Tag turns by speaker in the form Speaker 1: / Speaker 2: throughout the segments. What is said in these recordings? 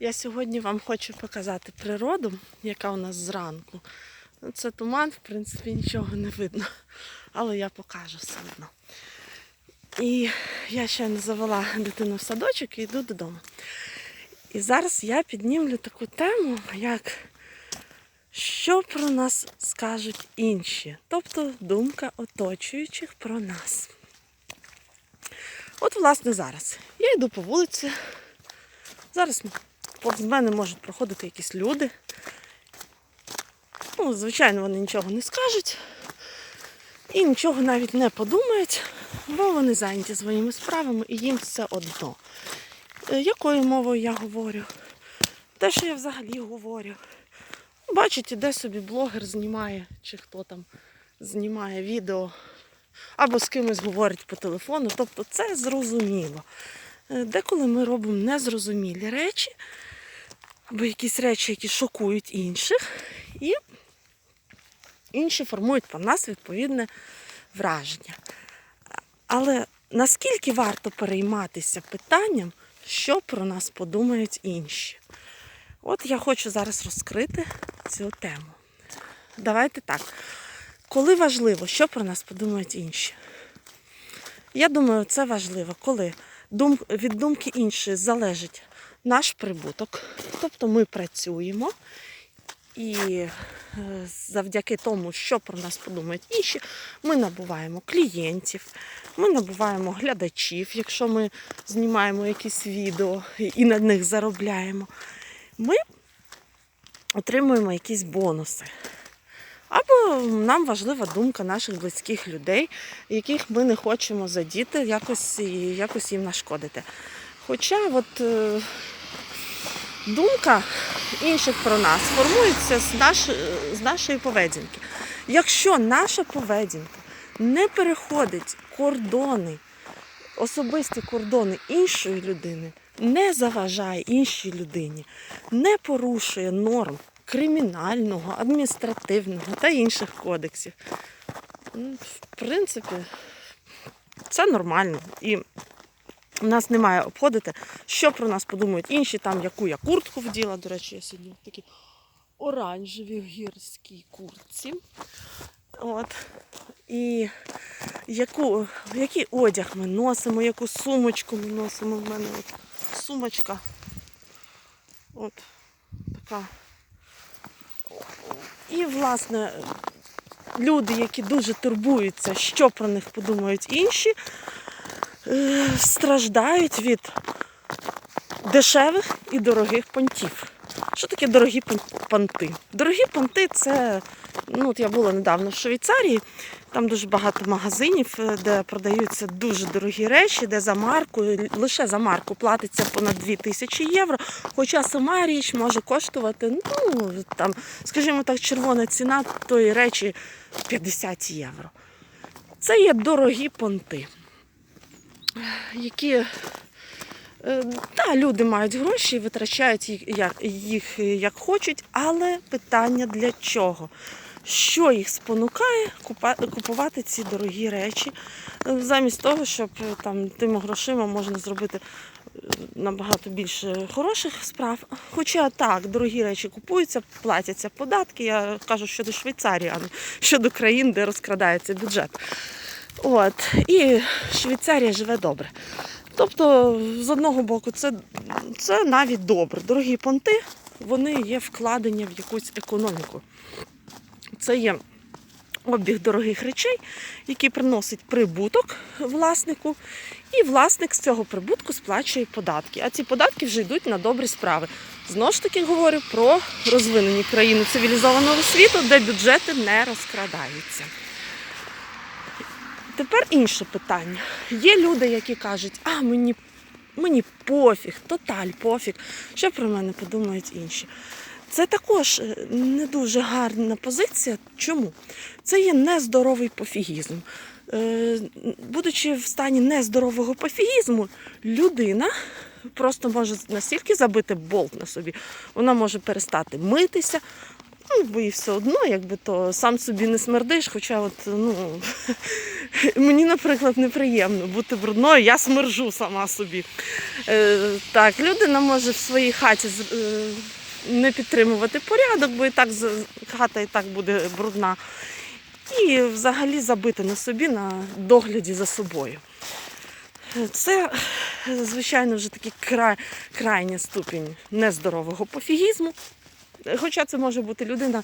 Speaker 1: Я сьогодні вам хочу показати природу, яка у нас зранку. Ну, Це туман, в принципі, нічого не видно, але я покажу все одно. І я ще не завела дитину в садочок і йду додому. І зараз я піднімлю таку тему, як що про нас скажуть інші, тобто думка оточуючих про нас. От, власне, зараз я йду по вулиці. Зараз повз мене можуть проходити якісь люди. Ну, звичайно, вони нічого не скажуть і нічого навіть не подумають, бо вони зайняті своїми справами і їм все одно. Е, Якою мовою я говорю? Те, що я взагалі говорю. Бачите, іде собі блогер знімає, чи хто там знімає відео, або з кимось говорить по телефону. Тобто це зрозуміло. Е, Деколи ми робимо незрозумілі речі, або якісь речі, які шокують інших, і інші формують про нас відповідне враження. Але наскільки варто перейматися питанням, що про нас подумають інші? От я хочу зараз розкрити цю тему. Давайте так. Коли важливо, що про нас подумають інші? Я думаю, це важливо, коли дум, від думки іншої залежить наш прибуток. Тобто ми працюємо і е, завдяки тому, що про нас подумають інші, ми набуваємо клієнтів, ми набуваємо глядачів, якщо ми знімаємо якісь відео і на них заробляємо. Ми отримуємо якісь бонуси. Або нам важлива думка наших близьких людей, яких ми не хочемо задіти, якось, якось їм нашкодити. Хоча от, е, думка інших про нас формується з, наш, з нашої поведінки. Якщо наша поведінка не переходить кордони, особисті кордони іншої людини, не заважає іншій людині, не порушує норм кримінального, адміністративного та інших кодексів. В принципі, це нормально. І у нас немає обходити, що про нас подумають інші, там яку я куртку вділа. До речі, я сьогодні в такій оранжевій гірській куртці. От. І яку, який одяг ми носимо, яку сумочку ми носимо. У мене от сумочка. От така. І, власне, люди, які дуже турбуються, що про них подумають інші, е, страждають від дешевих і дорогих понтів. Що таке дорогі понти? Дорогі понти це, ну от я була недавно в Швейцарії, там дуже багато магазинів, е, де продаються дуже дорогі речі, де за марку, лише за марку платиться понад 2 тисячі євро. Хоча сама річ може коштувати, ну там, скажімо так, червона ціна тої речі 50 євро. Це є дорогі понти, які Е, Та, люди мають гроші, витрачають їх як, їх як хочуть, але питання для чого? Що їх спонукає купувати ці дорогі речі, Е, замість того, щоб е, там тими грошима можна зробити е, набагато більше хороших справ. Хоча так, дорогі речі купуються, платяться податки. Я кажу щодо Швейцарії, а не щодо країн, де розкрадається бюджет. От. І Швейцарія живе добре. Тобто, з одного боку, це, це навіть добре. Дорогі понти, вони є вкладення в якусь економіку. Це є обіг дорогих речей, який приносить прибуток власнику, і власник з цього прибутку сплачує податки. А ці податки вже йдуть на добрі справи. Знову ж таки говорю про розвинені країни цивілізованого світу, де бюджети не розкрадаються. Тепер інше питання. Є люди, які кажуть, а мені, мені пофіг, тоталь пофіг, що про мене подумають інші. Це також е, не дуже гарна позиція. Чому? Це є нездоровий пофігізм. Е, Будучи в стані нездорового пофігізму, людина просто може настільки забити болт на собі, вона може перестати митися, Ну, бо і все одно, якби то сам собі не смердиш, хоча от, ну, мені, наприклад, неприємно бути брудною, я смержу сама собі. Е, так, людина може в своїй хаті е, не підтримувати порядок, бо і так хата і так буде брудна. І взагалі забити на собі на догляді за собою. Це, звичайно, вже такий край, крайній ступінь нездорового пофігізму. Хоча це може бути людина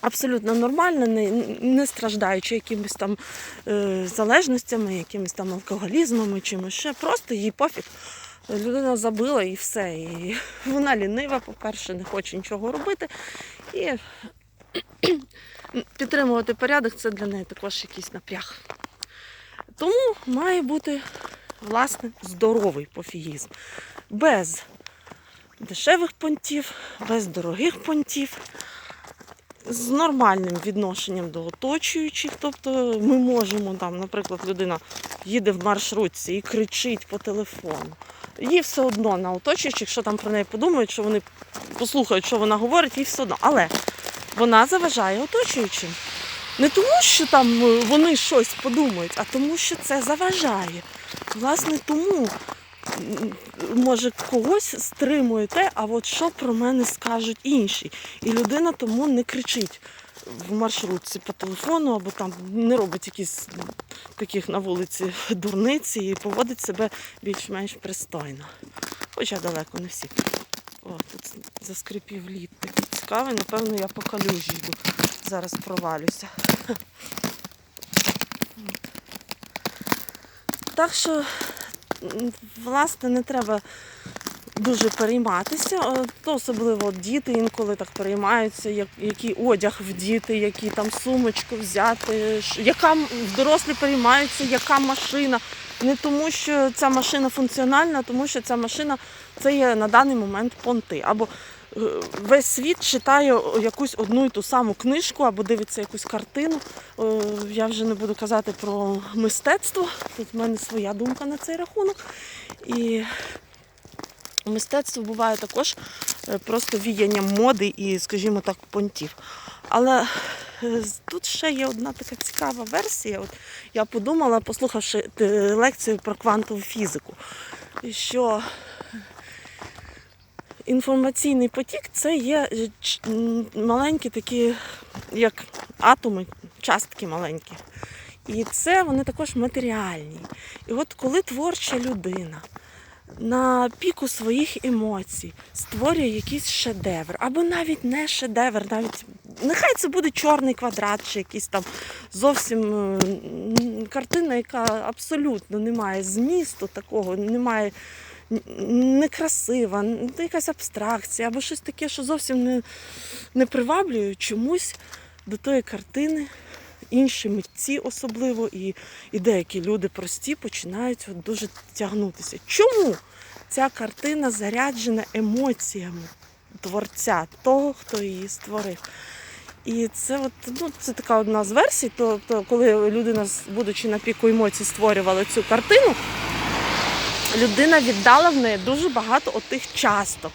Speaker 1: абсолютно нормальна, не, не страждаючи якимись там е, залежностями, якимись там алкоголізмами, чимось ще. Просто їй пофіг. Людина забила і все. І вона лінива, по-перше, не хоче нічого робити. І підтримувати порядок це для неї також якийсь напряг. Тому має бути власне здоровий пофігізм. Без дешевих понтів, без дорогих понтів, з нормальним відношенням до оточуючих. Тобто ми можемо там, наприклад, людина їде в маршрутці і кричить по телефону. Їй все одно на оточуючих, що там про неї подумають, що вони послухають, що вона говорить, їй все одно. Але вона заважає оточуючим. Не тому, що там е, вони щось подумають, а тому, що це заважає. Власне, тому може когось стримує те, а от що про мене скажуть інші. І людина тому не кричить в маршрутці по телефону або там не робить якісь таких на вулиці дурниці і поводить себе більш-менш пристойно. Хоча далеко не всі. О, тут заскрипів лід такий цікавий, напевно, я по калюжі йду. Зараз провалюся. Так що, власне, не треба дуже перейматися. Е, То особливо діти інколи так переймаються, як, який одяг вдіти, які там сумочку взяти, яка дорослі переймаються, яка машина. Не тому, що ця машина функціональна, а тому що ця машина це є на даний момент понти. Або весь світ читає якусь одну і ту саму книжку, або дивиться якусь картину. Е, Я вже не буду казати про мистецтво. Тут в мене своя думка на цей рахунок. І мистецтво буває також е, просто віянням моди і, скажімо так, понтів. Але е, тут ще є одна така цікава версія. От я подумала, послухавши лекцію про квантову фізику, що інформаційний потік це є е, маленькі такі, як атоми, частки маленькі. І це вони також матеріальні. І от коли творча людина на піку своїх емоцій створює якийсь шедевр, або навіть не шедевр, навіть нехай це буде чорний квадрат, чи якийсь там зовсім е, картина, яка абсолютно не має змісту такого, немає н- некрасива, н- якась абстракція, або щось таке, що зовсім не, не приваблює чомусь до тої картини. Інші митці особливо і, і деякі люди прості починають от дуже тягнутися. Чому ця картина заряджена емоціями творця, того, хто її створив? І це от, ну, це така одна з версій. То, то коли людина, будучи на піку емоцій, створювала цю картину, людина віддала в неї дуже багато отих часток,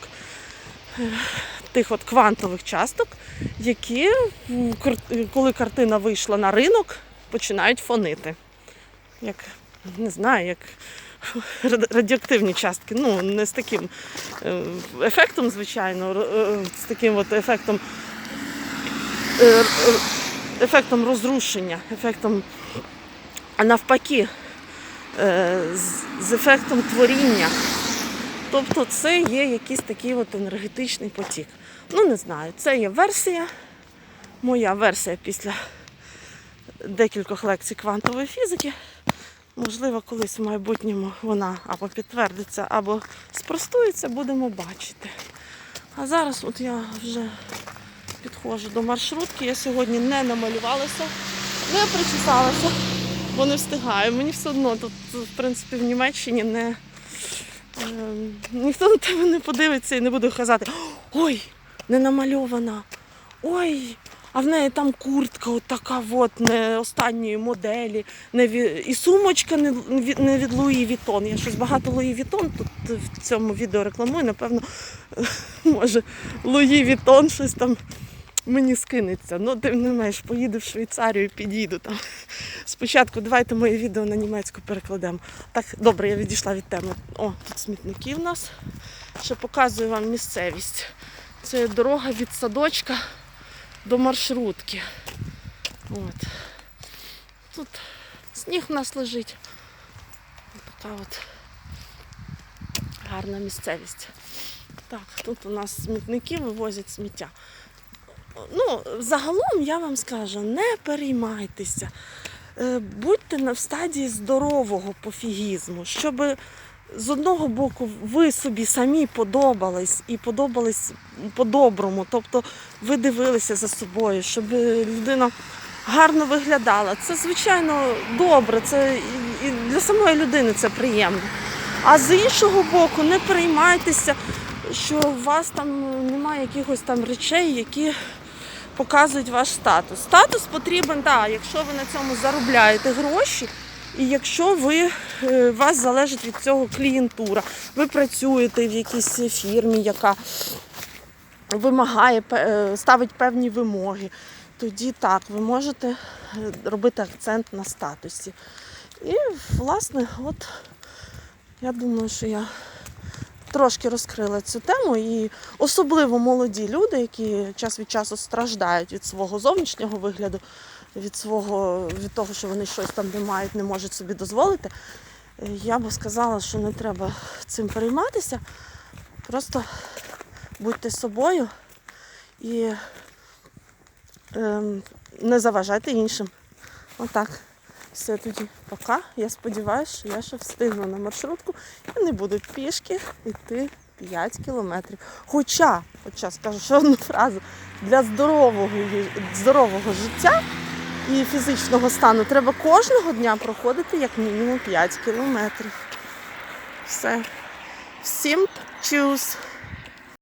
Speaker 1: тих от квантових часток, які, коли картина вийшла на ринок, починають фонити. Як, не знаю, як радіоактивні частки. Ну, не з таким е, ефектом, звичайно, е, з таким от ефектом, е, ефектом розрушення, ефектом, а навпаки, з, з ефектом творіння. Тобто це є якийсь такий от енергетичний потік. Ну, не знаю, це є версія, моя версія після декількох лекцій квантової фізики. Можливо, колись в майбутньому вона або підтвердиться, або спростується, будемо бачити. А зараз от я вже підходжу до маршрутки. Я сьогодні не намалювалася, не причесалася, бо не встигаю. Мені все одно тут, в принципі, в Німеччині не. Ем, ніхто на тебе не подивиться і не буде казати, ой, не намальована, ой, а в неї там куртка от така от, не останньої моделі, не ві... і сумочка не, від- не від Луї Вітон. Я щось багато Луї Вітон тут в цьому відео рекламую, напевно, може, Луї Вітон щось там мені скинеться. Ну, тим не менш, поїду в Швейцарію, підійду там. Спочатку давайте моє відео на німецьку перекладемо. Так, добре, я відійшла від теми. О, тут смітники в нас. Ще показую вам місцевість. Це дорога від садочка до маршрутки. От. Тут сніг у нас лежить. Така от гарна місцевість. Так, тут у нас смітники вивозять сміття. Ну, загалом я вам скажу, не переймайтеся. Е, Будьте в стадії здорового пофігізму, щоб з одного боку ви собі самі подобались і подобались по-доброму. Тобто ви дивилися за собою, щоб людина гарно виглядала. Це, звичайно, добре, це і- для самої людини це приємно. А з іншого боку, не переймайтеся, що у вас там немає якихось там речей, які показують ваш статус. Статус потрібен, так, якщо ви на цьому заробляєте гроші, і якщо ви, е, вас залежить від цього клієнтура, ви працюєте в якійсь фірмі, яка вимагає, е, ставить певні вимоги, тоді так, ви можете е, робити акцент на статусі. І, власне, от я думаю, що я трошки розкрила цю тему, і особливо молоді люди, які час від часу страждають від свого зовнішнього вигляду, від свого від того, що вони щось там не мають, не можуть собі дозволити. е, Я би сказала, що не треба цим перейматися. Просто будьте собою і ем, не заважайте іншим. Отак. Все тоді пока. Я сподіваюся, що я ще встигну на маршрутку і не буду пішки йти 5 кілометрів. Хоча, хоча скажу ще одну фразу, для здорового, здорового життя і фізичного стану треба кожного дня проходити як мінімум 5 кілометрів. Все. Всім чус!